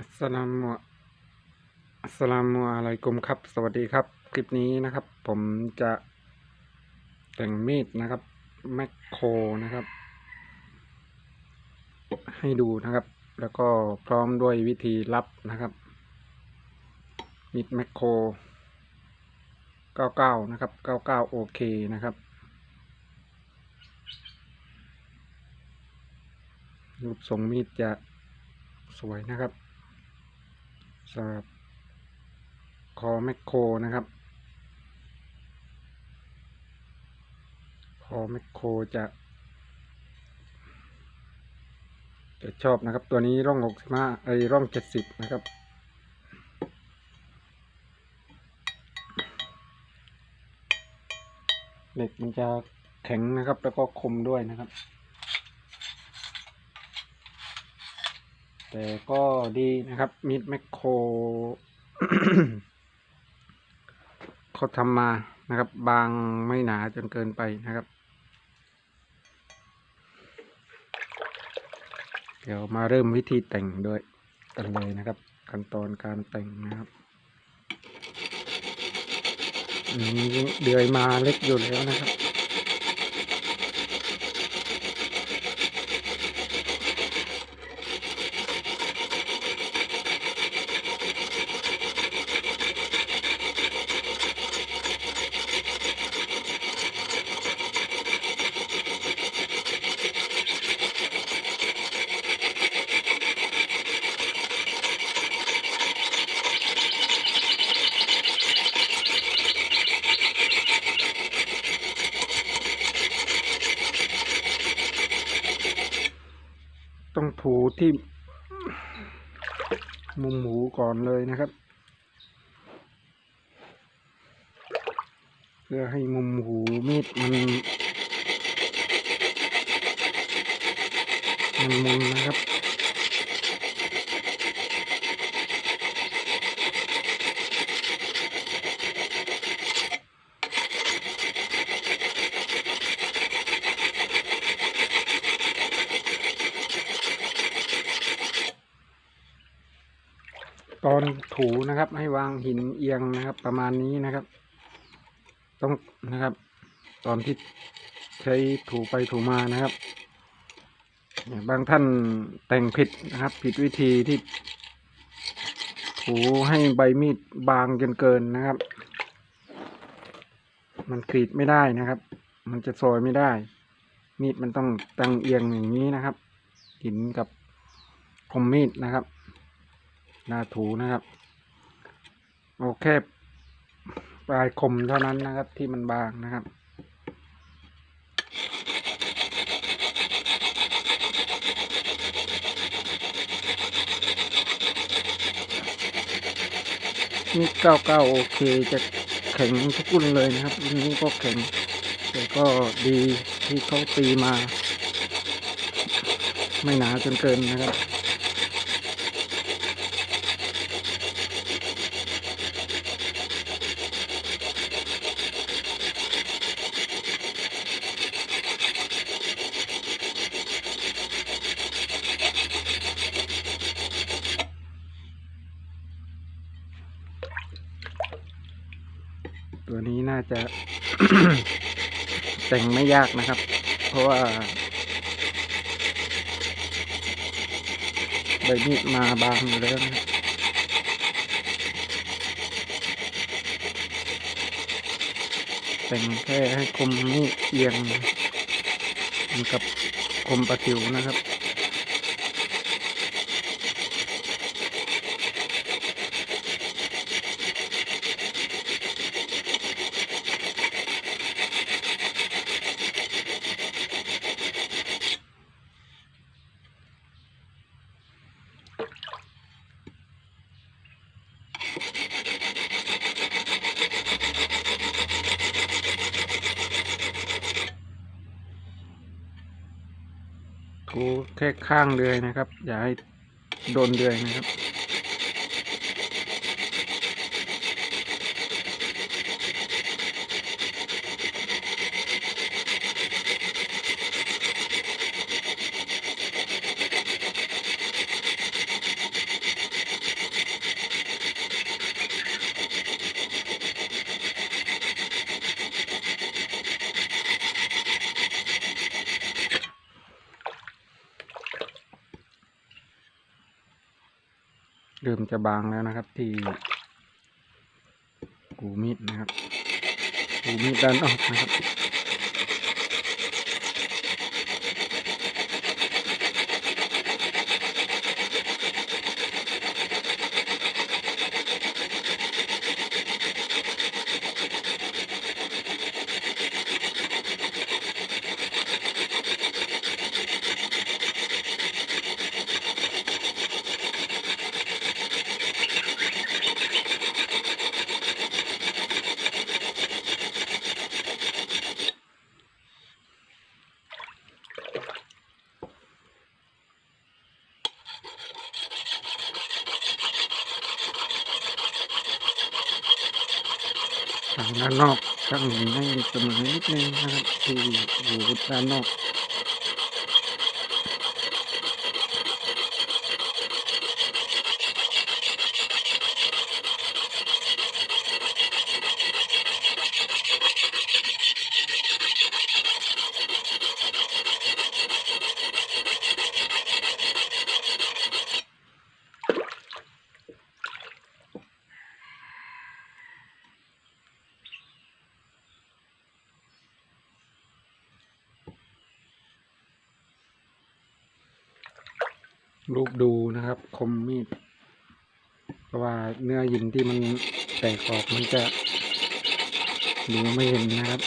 อัสลามุอัสสลามุอะลัยกุมครับ สวัสดีครับ คลิปนี้นะครับ ผมจะแต่งมีดนะครับแมคโครนะครับ ให้ดูนะครับ แล้วก็พร้อมด้วยวิธีรับนะครับมีดแมคโคร99 นะครับ 99 โอเคนะครับรูปทรงมีดจะสวยนะครับ สำหรับคอแมคโครนะครับ คอแมคโครจะ จะชอบนะครับ ตัวนี้ร่องหกสิบห้าไอร่องเจ็ดสิบนะครับเหล็กมันจะแข็งนะครับ แล้วก็คมด้วยนะครับ แต่ก็ดีนะครับมิดแมคโครเขาทำมานะครับ บางไม่หนาจนเกินไปนะครับ เดี๋ยวมาเริ่มวิธีแต่งด้วยกันเลยนะครับ ขั้นตอนการแต่งนะครับมีเดือยมาเล็กอยู่แล้วนะครับ ต้องถูที่ มุมหมูก่อ นเลยนะครับ เพื่อให้มุมหูมีดมันมันมุนนะครับ ตอนถูนะครับ ให้วางหินเอียงนะครับ ประมาณนี้นะครับ ต้องนะครับ ตอนที่ใช้ถูไปถูมานะครับบางท่านแต่งผิดนะครับ ผิดวิธีที่ถูให้ใบมีดบางจนเกินนะครับ มันกรีดไม่ได้นะครับ มันจะซอยไม่ได้ มีดมันต้องตั้งเอียงอย่างนี้นะครับ หินกับคมมีดนะครับ หน้าถูนะครับโอแค่ปลายคมเท่านั้นนะครับ ที่มันบางนะครับนี่เก้าเก้าโอเคจะแข็งทุกรุ่นเลยนะครับรุ่นนี้ก็แข็งแต่ก็ดีที่เขาตีมา ไม่หนาจนเกินนะครับ ตัวนี้น่าจะ แต่งไม่ยากนะครับ เพราะว่าใบมีดมาบางอยู่แล้วนะครับแต่งแค่ให้คมนี่เอียงเหมือนกับคมประติวนะครับ ถูแค่ ข้างเลยนะครับ อย่าให้โดนเดือยนะครับ ริ่มจะบางแล้วนะครับ ที่กูมีดนะครับกูมีดด้านออกนะครับ ด้านนอกตั้งให้เสมอนิดนึงนะครับที่อยู่ด้านนอก ลูกดูนะครับ คมมีดเพราะว่าเนื้อหินที่มันแตกออกมันจะดูไม่เห็นนะครับ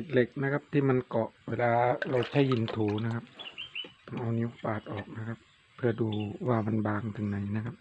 ษเหล็กนะครับ ที่มันเกาะเวลาเราใช้หินถูนะครับต้องเอานิ้วปาดออกนะครับ เพื่อดูว่ามันบางถึงไหนนะครับ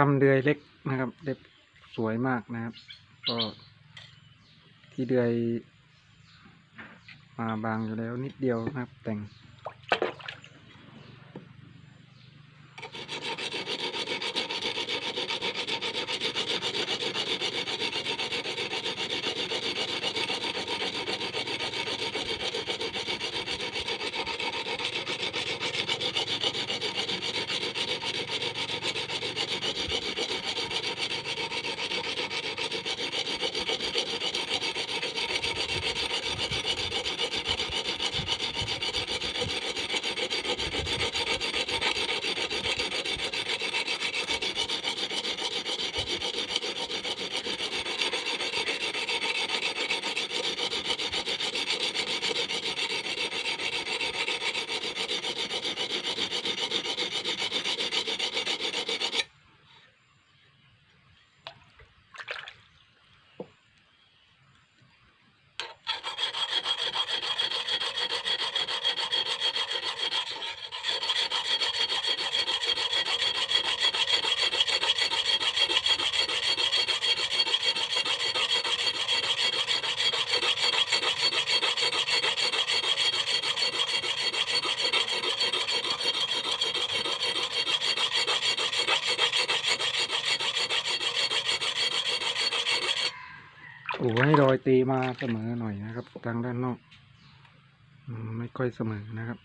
เขาทำเดือยเล็กนะครับเล็บสวยมากนะครับ ก็ที่เดือยมาบางอยู่แล้วนิดเดียวนะครับแต่ง โอ้ให้รอยตีมาเสมอหน่อยนะครับทางด้านนอก ไม่ค่อยเสมอนะครับ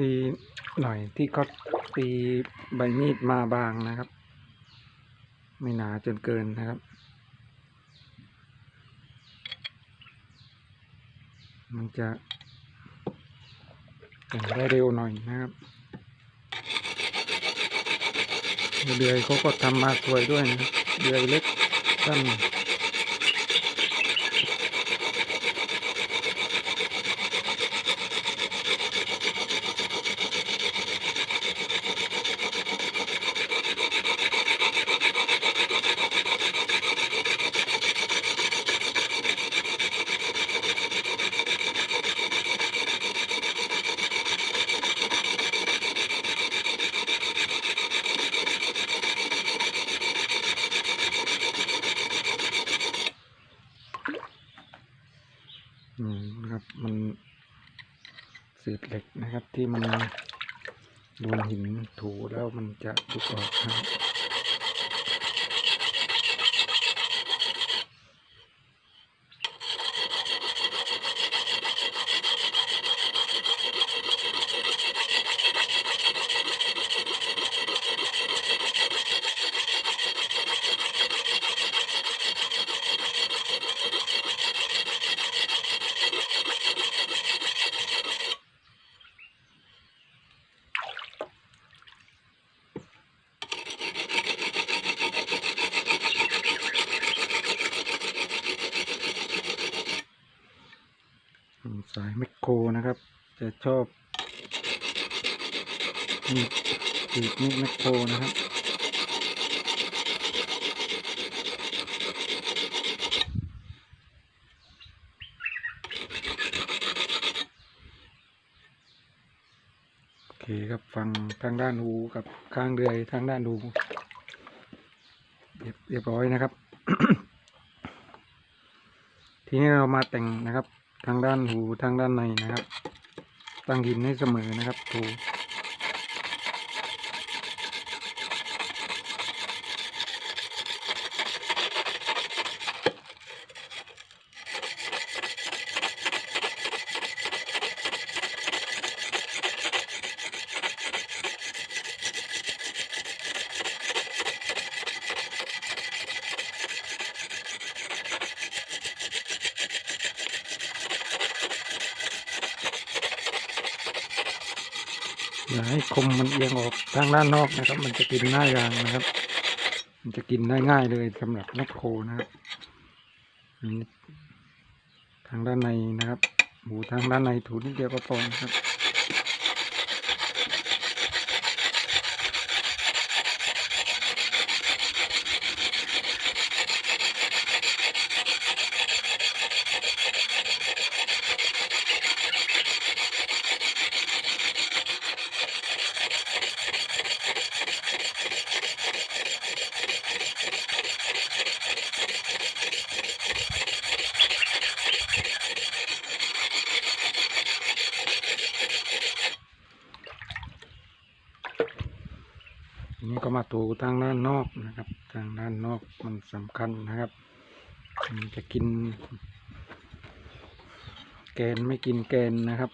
ดีหน่อยที่เขาตีใบมีดมาบางนะครับ ไม่หนาจนเกินนะครับ มันจะแต่งได้เร็วหน่อยนะครับเดือยเขาก็ทำมาสวยด้วยนะเดือยเล็กสั้น อืมนะครับ มันเศ ษเหล็กนะครับ ที่มันโดนหินถูแล้วมันจะตุกออกนะครับ โคนะครับ จะชอบนี่ปีกนี่แมคโครนะครับโอเคครับฟังทางด้านหูกับข้างเดือยทางด้านหูเรียบร้อยนะครับ ทีนี้เรามาแต่งนะครับ ทางด้านหูทางด้านในนะครับ ตั้งหินให้เสมอนะครับถู ให้คมมันเอียงออกทางด้านนอกนะครับ มันจะกินหน้ายางนะครับ มันจะกินได้ง่ายเลยสำหรับแมคโครนะครับทางด้านในนะครับหมูทางด้านในถูนิดเดียวก็พอนะครับ ที ตูทางด้านนอกนะครับ ทางด้านนอกมันสำคัญนะครับ มันจะกิน แกนไม่กินแกนนะครับ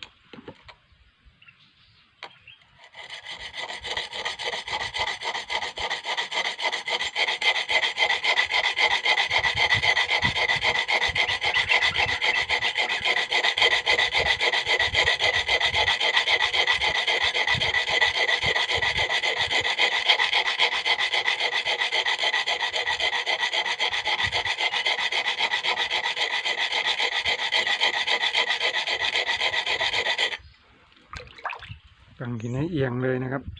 หินให้เอียงเลยนะครับนะครับ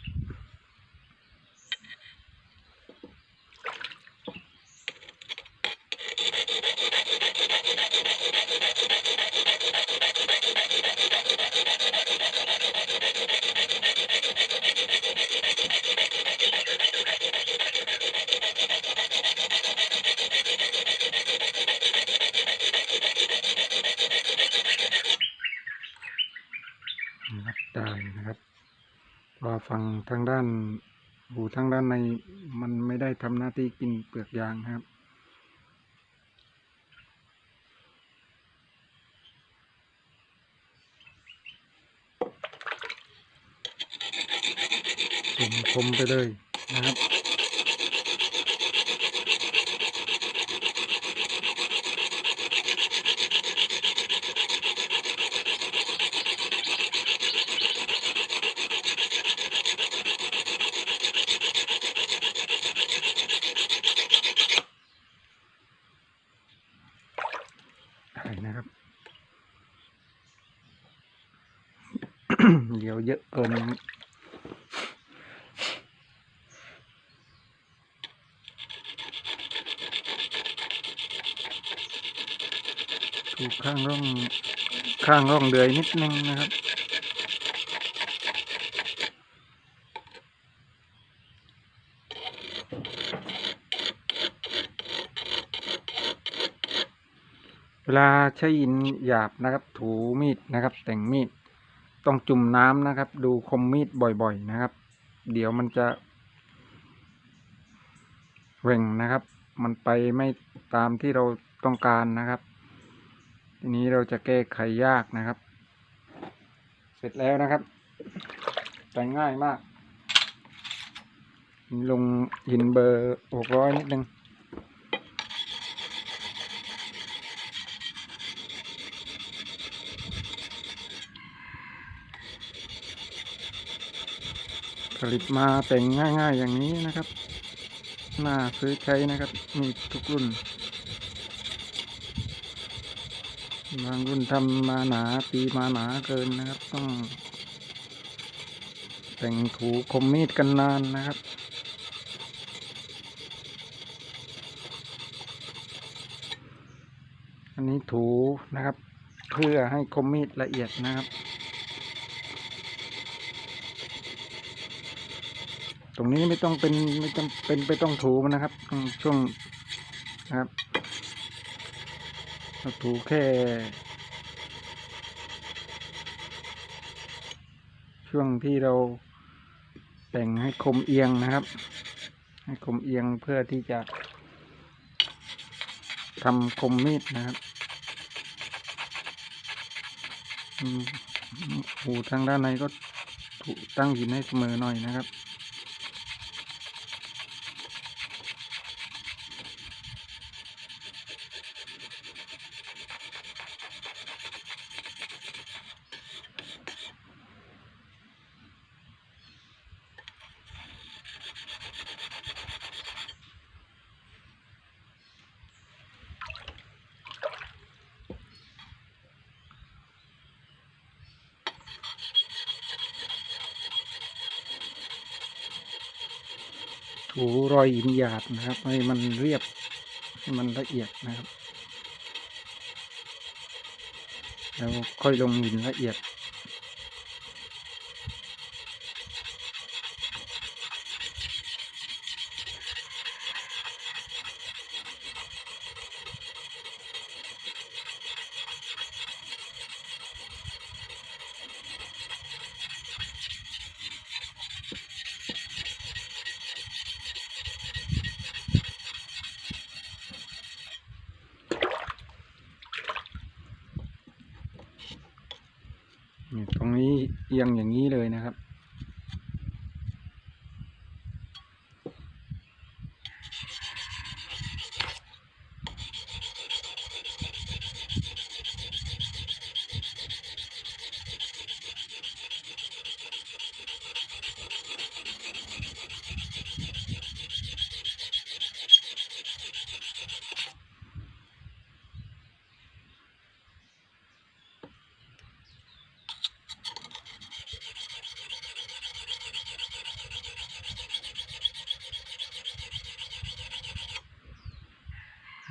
ตีกินเปลือกยางครับ ผมคมไปเลยนะครับ ข้างร่องข้างร่องเดือยนิดนึงนะครับ เวลาใช้หินหยาบนะครับ ถูมีดนะครับ แต่งมีดต้องจุ่มน้ำนะครับ ดูคมมีดบ่อยๆนะครับ เดี๋ยวมันจะเว่งนะครับ มันไปไม่ตามที่เราต้องการนะครับ ทีนี้เราจะแก้ไขยากนะครับ เสร็จแล้วนะครับแต่งง่ายมาก ลงหินเบอร์หกร้อยนิดนึงผลิตมาแต่งง่ายๆอย่างนี้นะครับน่าซื้อใช้นะครับ มีทุกรุ่น บางรุ่นทำมาหนาตีมาหนาเกินนะครับ ต้อง แต่งถูคมมีดกันนานนะครับอันนี้ถูนะครับ เพื่อให้คมมีดละเอียดนะครับ ตรงนี้ไม่ต้องเป็นไม่จำเป็นไปต้องถูมันนะครับช่วงนะครับ ถูแค่ช่วงที่เราแต่งให้คมเอียงนะครับ ให้คมเอียงเพื่อที่จะทำคมมีดนะครับอืมหูทางด้านในก็ถูตั้งหินให้เสมอหน่อยนะครับ ถูร อยหินหยาบนะครับ ให้มันเรียบให้มันละเอียดนะครับ แล้วค่อยลงหินละเอียด นี่ตรงนี้เอียงอย่างนี้เลยนะครับ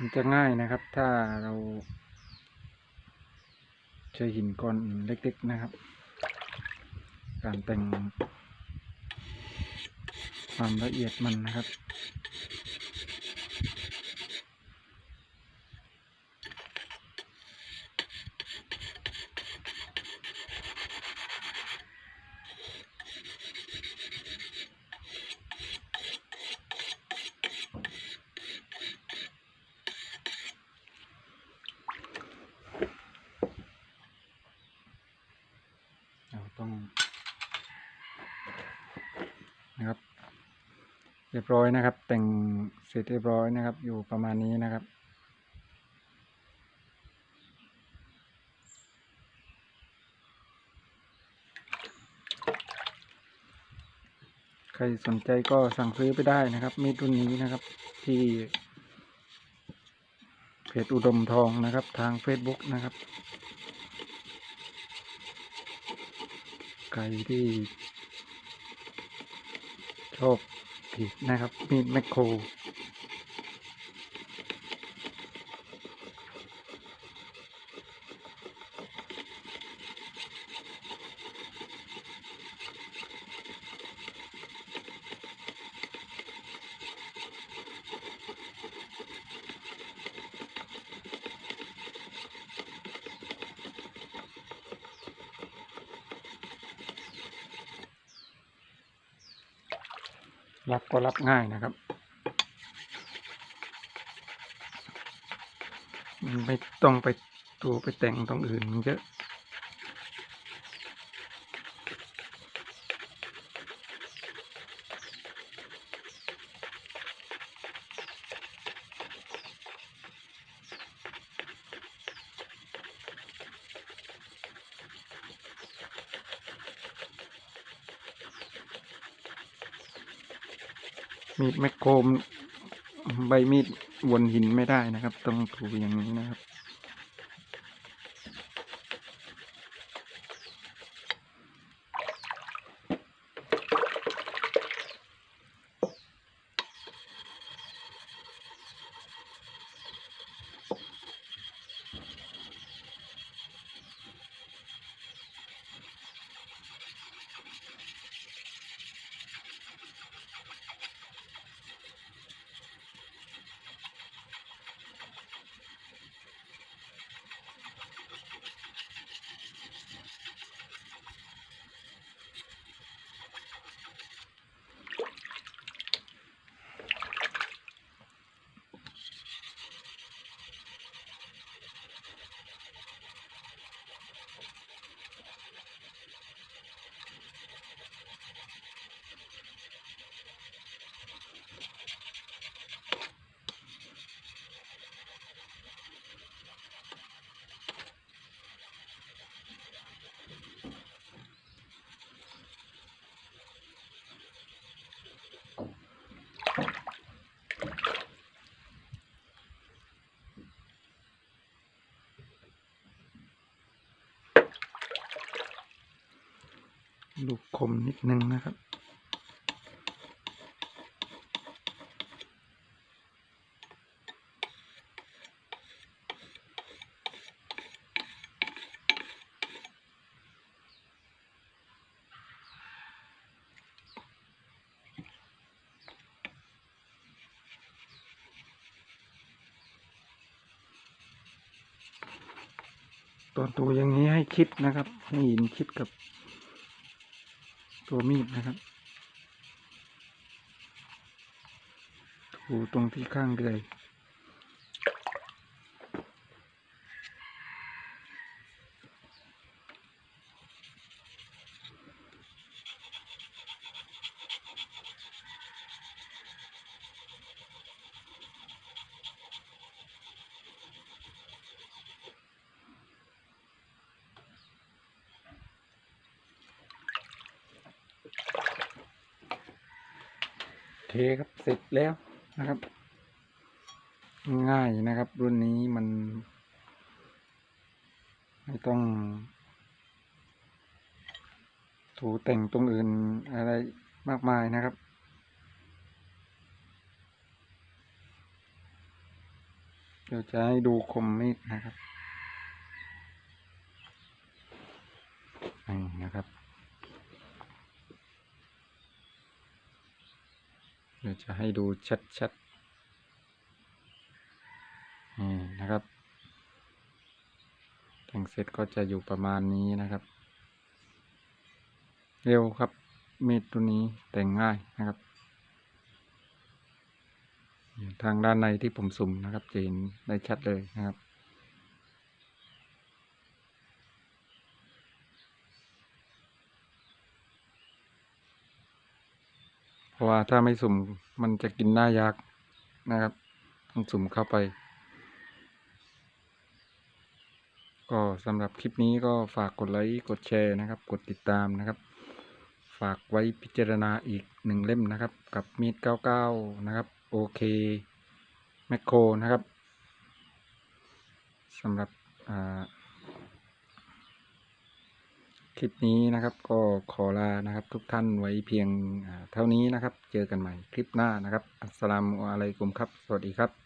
มัน จะง่ายนะครับ ถ้าเราใช้หินก้อนเล็กๆนะครับ การแต่งความละเอียดมันนะครับเราต้องนะครับ เรียบร้อยนะครับ แต่งเสร็จเรียบร้อยนะครับ อยู่ประมาณนี้นะครับ ใครสนใจก็สั่งซื้อไปได้นะครับ มีดรุ่นนี้นะครับที่เพจอุดมทองนะครับ ทาง Facebook นะครับ ใครที่ชอบ ผิดนะครับ มีดแมคโคร รับก็รับง่ายนะครับไม่ต้องไปตัวไปแต่งตรงอื่นเยอะ มีดแมกโครมใบมีดวนหินไม่ได้นะครับ ต้องถูอย่างนี้นะครับ ลูกคมนิดนึงนะครับตัวตัวอย่างนี้ให้ชิดนะครับ ให้หินชิดกับ ตัวมีดนะครับ ถูตรงที่ข้างเลย เคครับเสร็จแล้วนะครับ ง่ายนะครับ รุ่นนี้มัน ไม่ต้อง ถูแต่งตรงอื่นอะไรมากมายนะครับเดี๋ยวจะให้ดูคมมีดนะครับนี่นะครับ ดี๋ยวจะให้ดูชัดๆนี่นะครับ แต่งเสร็จก็จะอยู่ประมาณนี้นะครับ เร็วครับ มีดตัวนี้แต่งง่ายนะครับ ทางด้านในที่ผมสุ่มนะครับจะเห็นได้ชัดเลยนะครับ พ ราะ ว่าถ้าไม่สุ่มมันจะกินได้ยากนะครับต้องสุ่มเข้าไป ก็สำหรับคลิปนี้ก็ฝากกดไลค์กดแชร์นะครับ กดติดตามนะครับ ฝากไว้พิจารณาอีกหนึ่งเล่มนะครับ กับมีด 99 นะครับ โอเคแมคโครนะครับสำหรับอ่า ลิปนี้นะครับ ก็ขอลานะครับ ทุกท่านไว้เพียงเท่านี้นะครับ เจอกันใหม่คลิปหน้านะครับ อัสสลามุอะลัยกุมครับ สวัสดีครับ